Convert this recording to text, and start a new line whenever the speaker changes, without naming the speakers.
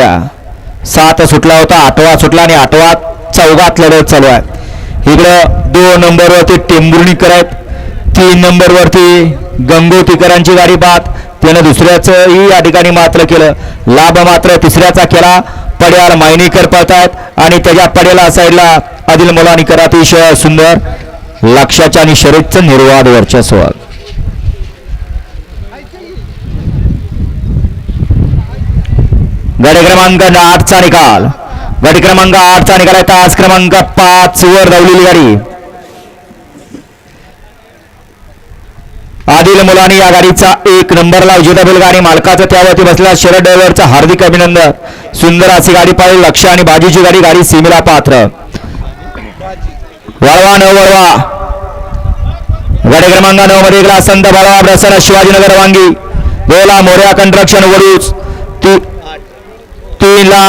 झाल्या सात सुटला होता आठवा सुटला आणि आठवा चौघात लढत चालू आहे. इकडं दोन नंबरवरती टेंबुर्णीकर आहेत. तीन नंबरवरती गंगोतीकरांची गाडी पाहत त्यानं दुसऱ्याचंही या ठिकाणी मात्र केलं. लाभ मात्र तिसऱ्याचा केला. पड्यावर मायनीकर पळतायत आणि त्याच्या पड्याला साईडला आदिल मुलानीकर अतिशय सुंदर लक्षाच्या आणि शरीरचं निर्वाद वर्चस्व. गाडी क्रमांक आठचा निकाल. गट क्रमांक आठचा निकाल आहे. तास क्रमांक पाच वर धावलेली गाडी. आदिल मुलानी या गाडीचा एक नंबरला विजेता गाडी मालकाचं त्यावरती बसला शरद ड्रायव्हरचा हार्दिक अभिनंदन. सुंदर अशी गाडी पाळली लक्ष आणि बाजूची गाडी गाडी सीमेला पात्र. वळवा न वळवा. गडे क्रमांक नऊ मध्ये गेला संत बाळा प्रसन्न शिवाजीनगर वांगी. बोला मोर्या कंट्रक्शन वडूच. ती तीन